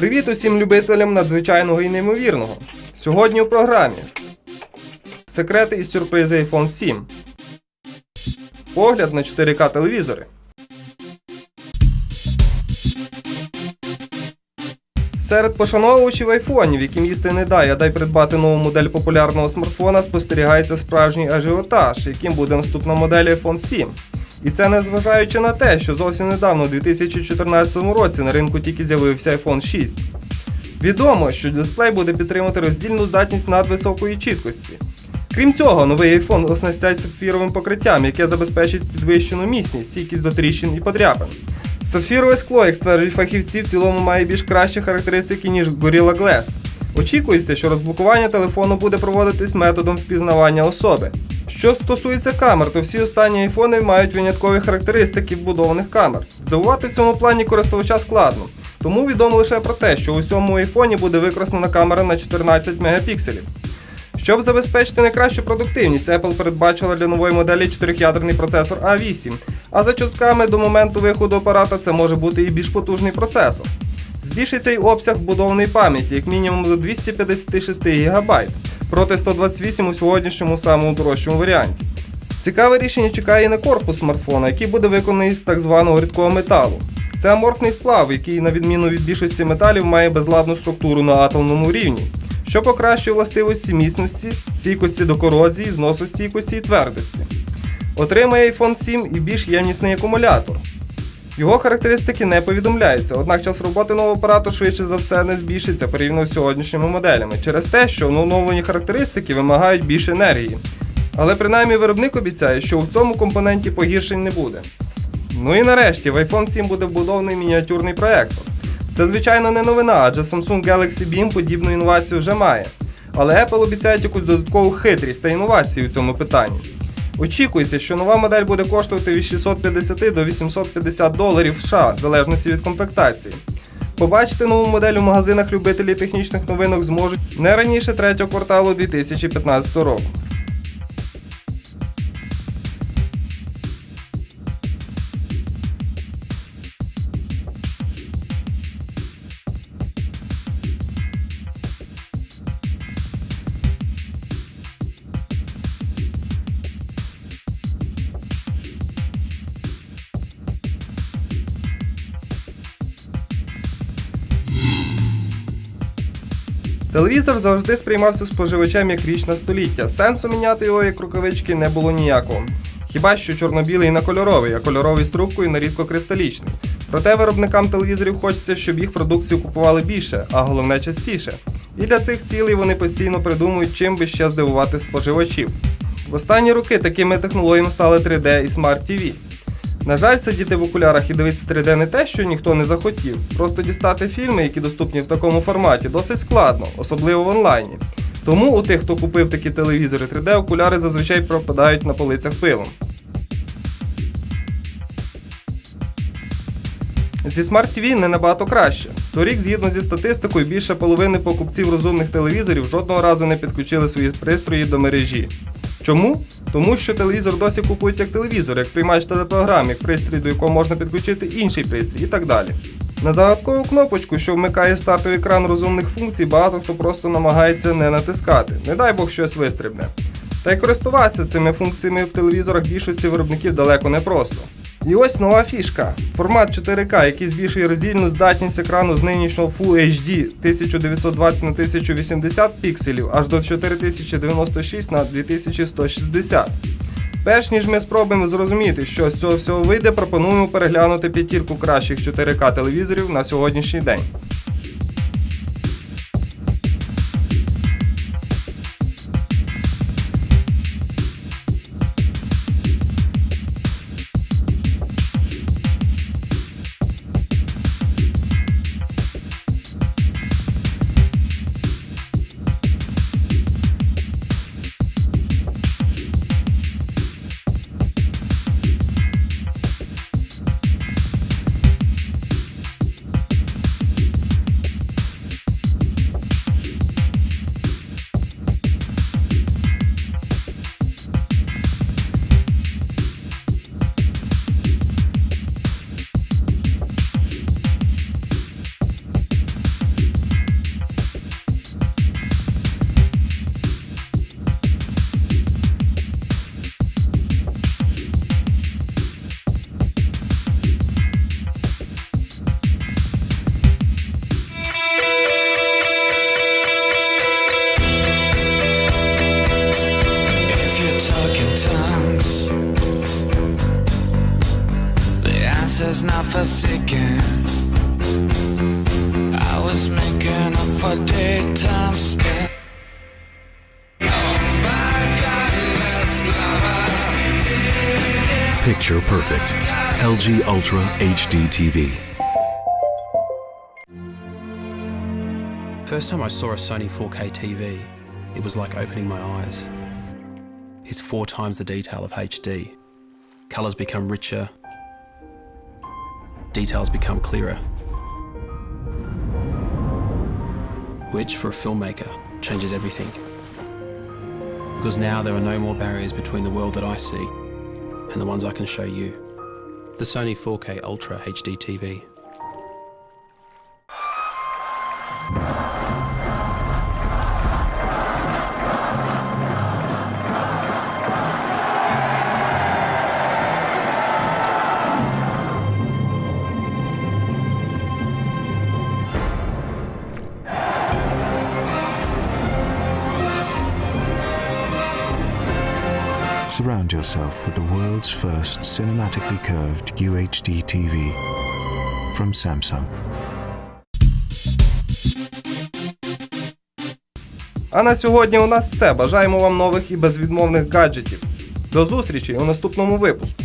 Привіт усім любителям надзвичайного і неймовірного. Сьогодні у програмі Секрети і сюрпризи iPhone 7. Погляд на 4К телевізори. Серед пошановувачів айфонів, яким їсти не дай, а дай придбати нову модель популярного смартфона, спостерігається справжній ажіотаж, яким буде наступна модель iPhone 7. І це незважаючи на те, що зовсім недавно, у 2014 році, на ринку тільки з'явився iPhone 6. Відомо, що дисплей буде підтримувати роздільну здатність надвисокої чіткості. Крім цього, новий iPhone оснастять сапфіровим покриттям, яке забезпечить підвищену міцність, стійкість до тріщин і подряпин. Сапфірове скло, як стверджують фахівці, в цілому має більш кращі характеристики, ніж Gorilla Glass. Очікується, що розблокування телефону буде проводитись методом впізнавання особи. Що стосується камер, то всі останні айфони мають виняткові характеристики вбудованих камер. Здивувати в цьому плані користувача складно. Тому відомо лише про те, що у цьому айфоні буде використана камера на 14 мегапікселів. Щоб забезпечити найкращу продуктивність, Apple передбачила для нової моделі 4-ядерний процесор A8, а за чутками до моменту виходу апарата це може бути і більш потужний процесор. Збільшиться й обсяг вбудованої пам'яті, як мінімум до 256 ГБ, проти 128 у сьогоднішньому самому дорожчому варіанті. Цікаве рішення чекає і на корпус смартфона, який буде виконаний з так званого рідкого металу. Це аморфний сплав, який, на відміну від більшості металів, має безладну структуру на атомному рівні, що покращує властивості міцності, стійкості до корозії, зносостійкості і твердості. Отримає iPhone 7 і більш ємнісний акумулятор. Його характеристики не повідомляються, однак час роботи нового апарату швидше за все не збільшиться порівняно з сьогоднішніми моделями, через те, що оновлені характеристики вимагають більше енергії. Але принаймні виробник обіцяє, що в цьому компоненті погіршень не буде. Ну і нарешті в iPhone 7 буде вбудований мініатюрний проектор. Це, звичайно, не новина, адже Samsung Galaxy Beam подібну інновацію вже має. Але Apple обіцяють якусь додаткову хитрість та інновації у цьому питанні. Очікується, що нова модель буде коштувати від 650 до 850 доларів США, в залежності від комплектації. Побачити нову модель у магазинах любителі технічних новинок зможуть не раніше третього кварталу 2015 року. Телевізор завжди сприймався споживачем як річ на століття. Сенсу міняти його як рукавички не було ніякого. Хіба що чорно-білий на кольоровий, а кольоровий з трубкою на рідкокристалічний. Проте виробникам телевізорів хочеться, щоб їх продукцію купували більше, а головне частіше. І для цих цілей вони постійно придумують, чим би ще здивувати споживачів. В останні роки такими технологіями стали 3D і Smart TV. На жаль, сидіти в окулярах і дивитися 3D не те, що ніхто не захотів. Просто дістати фільми, які доступні в такому форматі, досить складно, особливо в онлайні. Тому у тих, хто купив такі телевізори 3D, окуляри зазвичай пропадають на полицях пилом. Зі Smart TV не набагато краще. Торік, згідно зі статистикою, більше половини покупців розумних телевізорів жодного разу не підключили свої пристрої до мережі. Чому? Тому що телевізор досі купують як телевізор, як приймач телепрограм, як пристрій, до якого можна підключити інший пристрій і так далі. На загадкову кнопочку, що вмикає стартовий екран розумних функцій, багато хто просто намагається не натискати. Не дай Бог щось вистрибне. Та й користуватися цими функціями в телевізорах більшості виробників далеко не просто. І ось нова фішка. Формат 4К, який збільшує роздільну здатність екрану з нинішнього Full HD 1920 на 1080 пікселів аж до 4096 на 2160. Перш ніж ми спробуємо зрозуміти, що з цього всього вийде, пропонуємо переглянути п'ятірку кращих 4К телевізорів на сьогоднішній день. Was not forsaken. I was making up for daytime spent. Picture perfect. LG Ultra HD TV. First time I saw a Sony 4K TV, it was like opening my eyes. It's four times the detail of HD. Colours become richer, details become clearer. Which, for a filmmaker, changes everything. Because now there are no more barriers between the world that I see and the ones I can show you. The Sony 4K Ultra HD TV. Surround yourself with the world's first cinematically curved UHD TV from Samsung. А на сьогодні у нас все. Бажаємо вам нових і безвідмовних гаджетів. До зустрічі у наступному випуску.